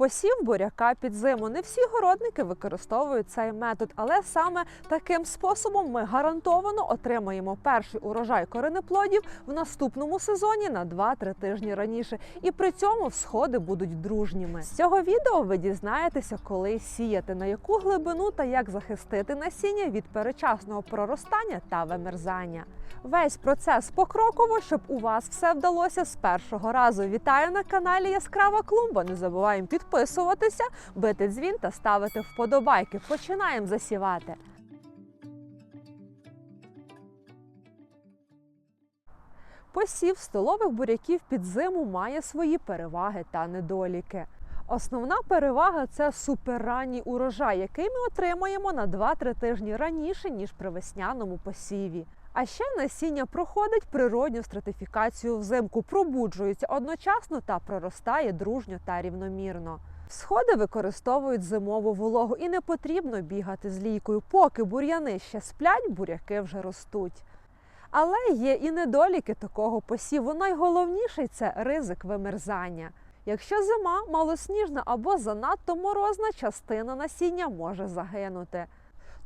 Посів буряка під зиму. Не всі городники використовують цей метод, але саме таким способом ми гарантовано отримаємо перший урожай коренеплодів в наступному сезоні на 2-3 тижні раніше. І при цьому всходи будуть дружніми. З цього відео ви дізнаєтеся, коли сіяти, на яку глибину та як захистити насіння від перечасного проростання та вимерзання. Весь процес покроково, щоб у вас все вдалося з першого разу. Вітаю на каналі Яскрава Клумба. Не забуваємо підписуватися, бити дзвін та ставити вподобайки. Починаємо засівати. Посів столових буряків під зиму має свої переваги та недоліки. Основна перевага це суперранній урожай, який ми отримаємо на 2-3 тижні раніше, ніж при весняному посіві. А ще насіння проходить природню стратифікацію взимку, пробуджується одночасно та проростає дружньо та рівномірно. Сходи використовують зимову вологу і не потрібно бігати з лійкою. Поки бур'яни ще сплять, буряки вже ростуть. Але є і недоліки такого посіву. Найголовніший це ризик вимерзання. Якщо зима малосніжна або занадто морозна, частина насіння може загинути.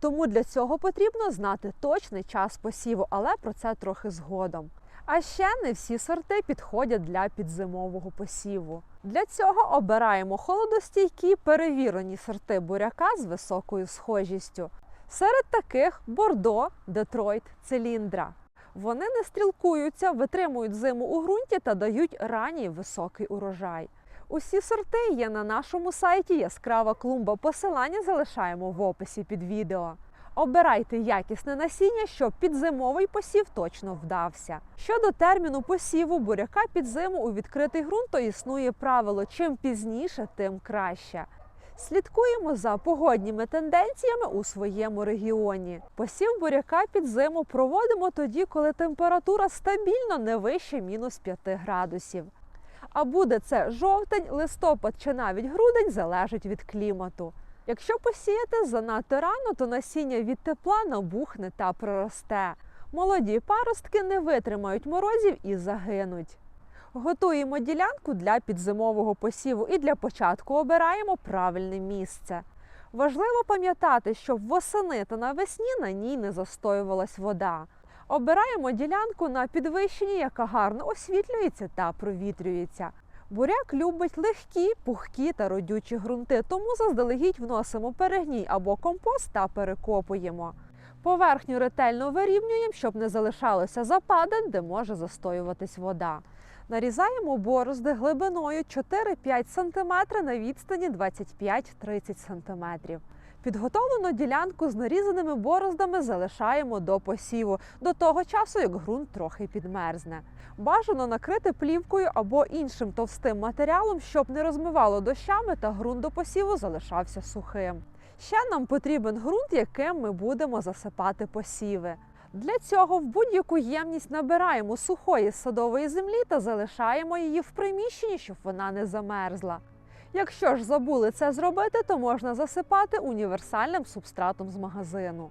Тому для цього потрібно знати точний час посіву, але про це трохи згодом. А ще не всі сорти підходять для підзимового посіву. Для цього обираємо холодостійкі перевірені сорти буряка з високою схожістю. Серед таких Бордо, Детройт, Циліндра. Вони не стрілкуються, витримують зиму у ґрунті та дають ранній високий урожай. Усі сорти є на нашому сайті Яскрава клумба. Посилання залишаємо в описі під відео. Обирайте якісне насіння, щоб підзимовий посів точно вдався. Щодо терміну посіву буряка під зиму у відкритий ґрунт, то існує правило: чим пізніше, тим краще. Слідкуємо за погодніми тенденціями у своєму регіоні. Посів буряка під зиму проводимо тоді, коли температура стабільно не вище мінус 5 градусів. А буде це жовтень, листопад чи навіть грудень залежить від клімату. Якщо посіяти занадто рано, то насіння від тепла набухне та проросте. Молоді паростки не витримають морозів і загинуть. Готуємо ділянку для підзимового посіву і для початку обираємо правильне місце. Важливо пам'ятати, щоб восени та навесні на ній не застоювалась вода. Обираємо ділянку на підвищенні, яка гарно освітлюється та провітрюється. Буряк любить легкі, пухкі та родючі ґрунти, тому заздалегідь вносимо перегній або компост та перекопуємо. Поверхню ретельно вирівнюємо, щоб не залишалося западин, де може застоюватись вода. Нарізаємо борозди глибиною 4-5 см на відстані 25-30 см. Підготовлену ділянку з нарізаними бороздами залишаємо до посіву, до того часу, як ґрунт трохи підмерзне. Бажано накрити плівкою або іншим товстим матеріалом, щоб не розмивало дощами та ґрунт до посіву залишався сухим. Ще нам потрібен ґрунт, яким ми будемо засипати посіви. Для цього в будь-яку ємність набираємо сухої садової землі та залишаємо її в приміщенні, щоб вона не замерзла. Якщо ж забули це зробити, то можна засипати універсальним субстратом з магазину.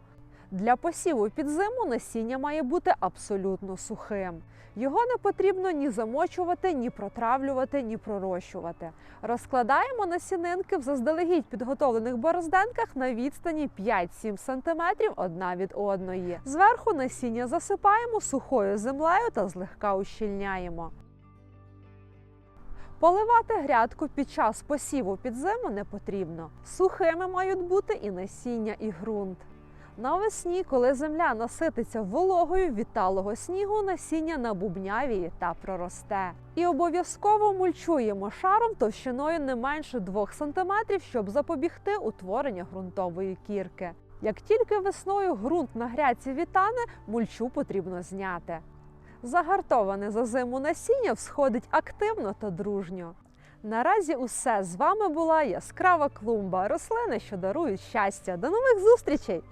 Для посіву під зиму насіння має бути абсолютно сухим. Його не потрібно ні замочувати, ні протравлювати, ні пророщувати. Розкладаємо насінинки в заздалегідь підготовлених борозденках на відстані 5-7 см одна від одної. Зверху насіння засипаємо сухою землею та злегка ущільняємо. Поливати грядку під час посіву під зиму не потрібно. Сухими мають бути і насіння, і ґрунт. Навесні, коли земля насититься вологою від талого снігу, насіння набубнявіє та проросте. І обов'язково мульчуємо шаром товщиною не менше 2 см, щоб запобігти утворенню ґрунтової кірки. Як тільки весною ґрунт на грядці вітане, мульчу потрібно зняти. Загартоване за зиму насіння всходить активно та дружньо. Наразі усе з вами була яскрава клумба, рослини, що дарують щастя. До нових зустрічей!